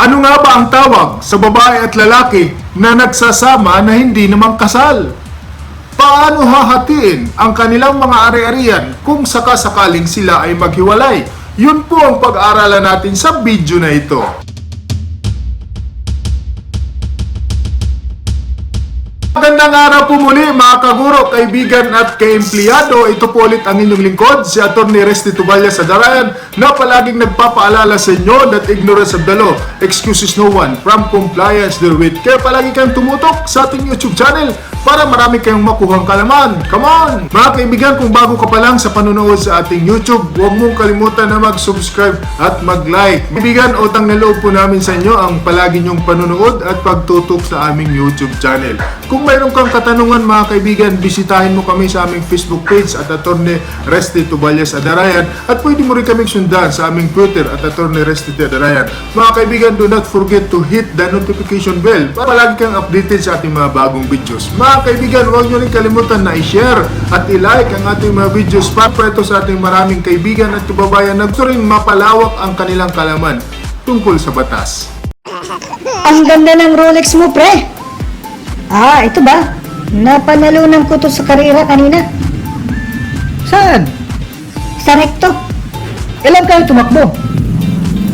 Ano nga ba ang tawag sa babae at lalaki na nagsasama na hindi naman kasal? Paano hahatiin ang kanilang mga ari-arian kung sakasakaling sila ay maghiwalay? Yun po ang pag-aaralan natin sa video na ito. Magandang araw po muli mga kaguro, kaibigan at kaempleyado. Ito po ulit ang inyong lingkod, si Atty. Resty Tubalya sa Darayan na palaging nagpapaalala sa inyo that ignorance of the law excuses no one from compliance therewith. Kaya palagi kayong tumutok sa ating YouTube channel para marami kayong makuhang kalaman. Come on! Mga kaibigan, kung bago ka pa lang sa panonood sa ating YouTube, huwag mong kalimutan na mag-subscribe at mag-like. Kaibigan, utang na loob po namin sa inyo ang palagi niyong panonood at pagtutok sa aming YouTube channel. Kung mayroon kang katanungan mga kaibigan, bisitahin mo kami sa aming Facebook page at Atty. Resty Tubalya Adarayan at pwede mo rin kaming sundan sa aming Twitter at Atty. Resty Adarayan. Mga kaibigan, do not forget to hit the notification bell para palagi kang updated sa ating mga bagong videos. Mga kaibigan, huwag nyo rin kalimutan na i-share at i-like ang ating mga videos para ito sa ating maraming kaibigan at kababayan na gusto rin mapalawak ang kanilang kalaman tungkol sa batas. Ang ganda ng Rolex mo, pre. Ah, ito ba? Napanalunan ko to sa karera kanina. Saan? Sa rekto. Ilan kayo tumakbo?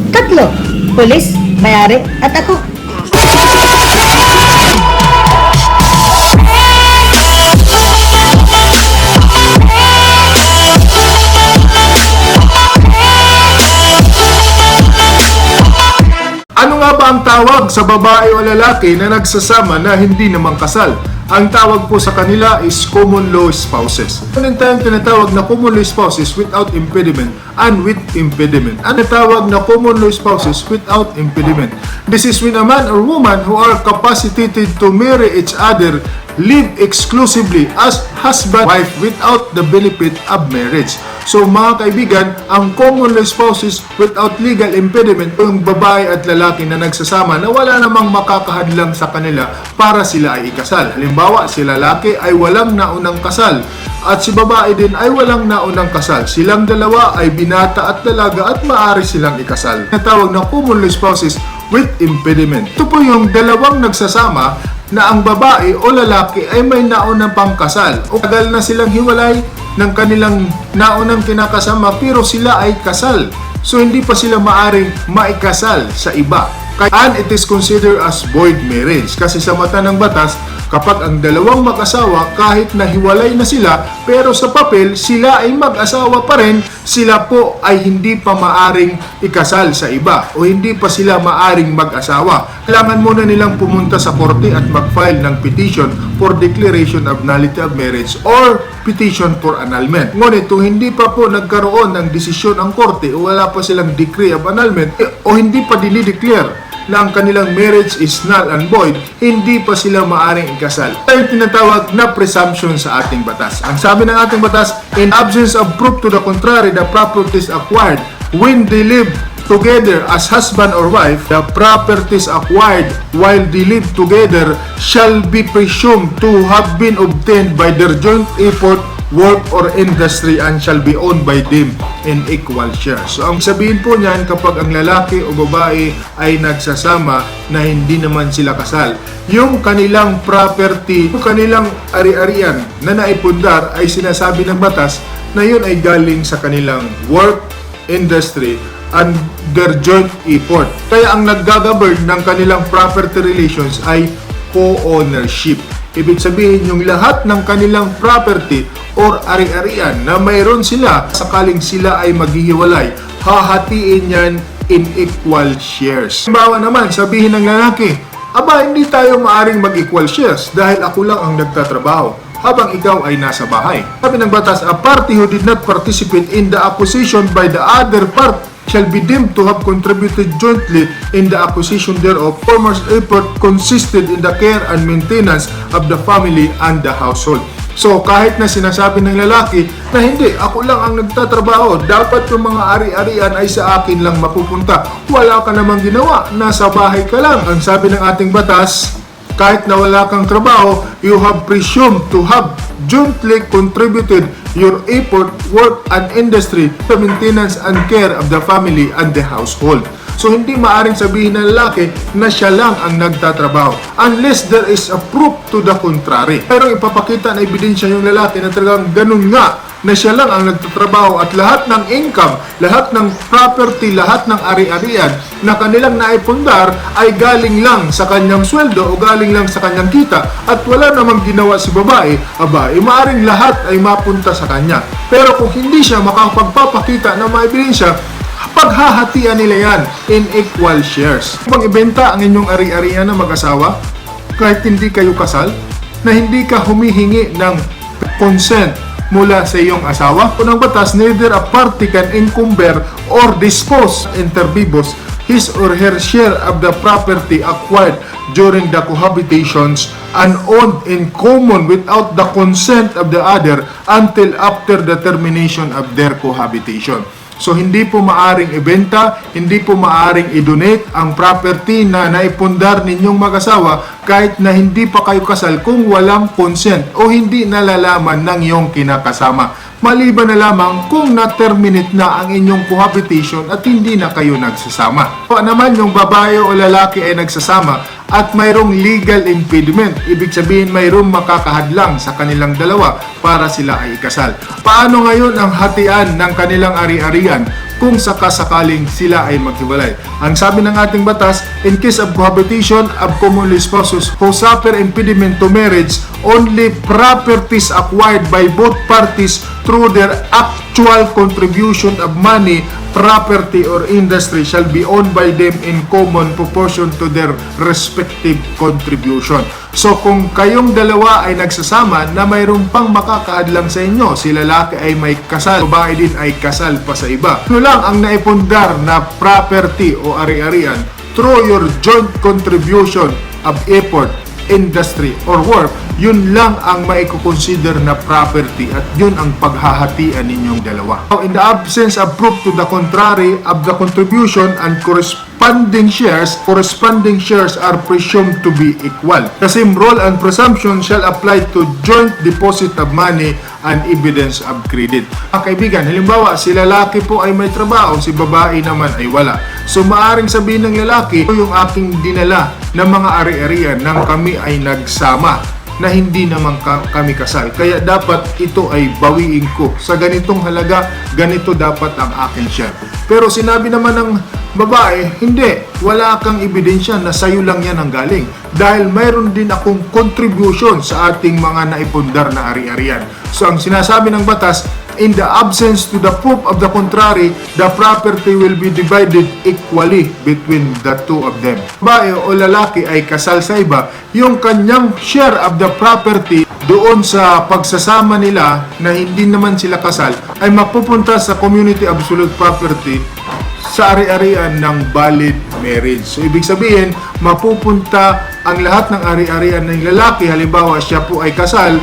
Tatlo. Pulis, mayari, at ako. Ang tawag sa babae o lalaki na nagsasama na hindi naman kasal? Ang tawag po sa kanila is common law spouses. Meron tayong tinatawag na common law spouses without impediment and with impediment. Ang tawag na common law spouses without impediment. This is when a man or woman who are capacitated to marry each other live exclusively as husband-wife without the benefit of marriage. So mga kaibigan, ang common law spouses without legal impediment yung babae at lalaki na nagsasama na wala namang makakahadlang sa kanila para sila ay ikasal. Halimbawa, si lalaki ay walang naunang kasal at si babae din ay walang naunang kasal. Silang dalawa ay binata at dalaga at maaari silang ikasal. Natawag na common law spouses with impediment. Ito po yung dalawang nagsasama na ang babae o lalaki ay may naunang pangkasal o tagal na silang hiwalay ng kanilang naunang kinakasama pero sila ay kasal. So hindi pa sila maaring maikasal sa iba. And it is considered as void marriage kasi sa mata ng batas kapag ang dalawang mag-asawa kahit nahiwalay na sila pero sa papel sila ay mag-asawa pa rin sila po ay hindi pa maaring ikasal sa iba o hindi pa sila maaring mag-asawa. Kailangan muna nilang pumunta sa korte at mag-file ng petition for declaration of nullity of marriage or petition for annulment. Ngunit kung hindi pa po nagkaroon ng desisyon ang korte o wala pa silang decree of annulment eh, o hindi pa dinideclare na ang kanilang marriage is null and void, hindi pa sila maaring ikasal. Ito yung tinatawag na presumption sa ating batas. Ang sabi ng ating batas, in absence of proof to the contrary, the properties acquired when they live together as husband or wife, the properties acquired while they live together shall be presumed to have been obtained by their joint effort work or industry and shall be owned by them in equal share. So ang sabihin po niyan kapag ang lalaki o babae ay nagsasama na hindi naman sila kasal, yung kanilang property, yung kanilang ari-arian na naipundar ay sinasabi ng batas na yun ay galing sa kanilang work, industry, and their joint effort. Kaya ang naggagovern ng kanilang property relations ay co-ownership. Ibig sabihin yung lahat ng kanilang property or ari-arian na mayroon sila sakaling sila ay maghihiwalay, hahatiin yan in equal shares. Halimbawa naman, sabihin ng lalaki, Aba, hindi tayo maaring mag-equal shares dahil ako lang ang nagtatrabaho habang ikaw ay nasa bahay. Sabi ng batas, a party who did not participate in the acquisition by the other part shall be deemed to have contributed jointly in the acquisition thereof, former's effort consisted in the care and maintenance of the family and the household. So, kahit na sinasabi ng lalaki na hindi, ako lang ang nagtatrabaho, dapat yung mga ari-arian ay sa akin lang mapupunta. Wala ka namang ginawa, nasa bahay ka lang. Ang sabi ng ating batas, kahit na wala kang trabaho, you have presumed to have jointly contributed your effort, work, and industry to maintenance and care of the family and the household. So hindi maaring sabihin ng lalaki na siya lang ang nagtatrabaho unless there is a proof to the contrary. Pero ipapakita na ebidensya yung lalaki na talagang ganun nga na siya lang ang nagtatrabaho at lahat ng income, lahat ng property, lahat ng ari-arian na kanilang naipundar ay galing lang sa kanyang sweldo o galing lang sa kanyang kita at wala namang ginawa si babae, aba, eh, maaring lahat ay mapunta sa kanya. Pero kung hindi siya makapagpapakita ng mga ebidensya, paghahatian nila yan in equal shares. Kung ibenta ang inyong ari-arian na mag-asawa, kahit hindi kayo kasal, na hindi ka humihingi ng consent mula sa iyong asawa. Unang batas, neither a party can encumber or dispose inter vivos his or her share of the property acquired during the cohabitations and owned in common without the consent of the other until after the termination of their cohabitation. So hindi po maaring ibenta, hindi po maaring i-donate ang property na naipundar ninyong mag-asawa kahit na hindi pa kayo kasal kung walang consent o hindi nalalaman ng iyong kinakasama. Maliban na lamang kung na-terminate na ang inyong cohabitation at hindi na kayo nagsasama. O naman yung babae o lalaki ay nagsasama at mayroong legal impediment. Ibig sabihin mayroong makakahadlang sa kanilang dalawa para sila ay ikasal. Paano ngayon ang hatian ng kanilang ari-arian kung sakasakaling sila ay maghiwalay? Ang sabi ng ating batas, in case of cohabitation of commonly spouses who suffer impediment to marriage, only properties acquired by both parties through their actual contribution of money, property, or industry shall be owned by them in common proportion to their respective contribution. So kung kayong dalawa ay nagsasama na mayroon pang makakaadlang sa inyo, si lalaki ay may kasal, babae din ay kasal pa sa iba. Ano lang ang naipundar na property o ari-arian through your joint contribution of effort industry or work, yun lang ang maiko-consider na property at yun ang paghahatian ninyong dalawa. Now, in the absence of proof to the contrary of the contribution and corresponding shares, corresponding shares are presumed to be equal. The same rule and presumption shall apply to joint deposit of money and evidence of credit. Mga kaibigan, halimbawa, si lalaki po ay may trabaho, si babae naman ay wala. So, maaring sabihin ng lalaki, yung aking dinala ng mga ari-arian nang kami ay nagsama na hindi naman ka- kami kasal. Kaya dapat ito ay bawiin ko. Sa ganitong halaga, ganito dapat ang aking share. Pero sinabi naman ng babae, hindi, wala kang ebidensya na sa'yo lang yan ang galing. Dahil mayroon din akong contribution sa ating mga naipundar na ari-arian. So ang sinasabi ng batas, in the absence to the proof of the contrary, the property will be divided equally between the two of them. Babae o lalaki ay kasal sa iba, yung kanyang share of the property doon sa pagsasama nila na hindi naman sila kasal ay mapupunta sa community absolute property sa ari-arian ng valid marriage. So, ibig sabihin, mapupunta ang lahat ng ari-arian ng lalaki, halimbawa siya po ay kasal,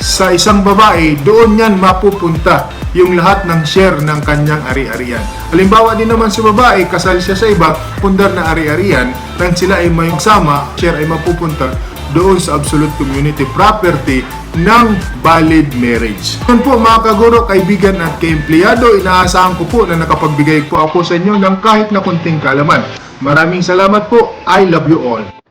sa isang babae, doon yan mapupunta yung lahat ng share ng kanyang ari-arian. Halimbawa din naman si babae, kasal siya sa iba, pundar na ari-arian, nang sila ay may sama, share ay mapupunta doon sa absolute community property ng valid marriage. Yun po mga kaguro, kaibigan at kaempleyado, inaasahan ko po na nakapagbigay po ako sa inyo ng kahit na kunting kalaman. Maraming salamat po. I love you all.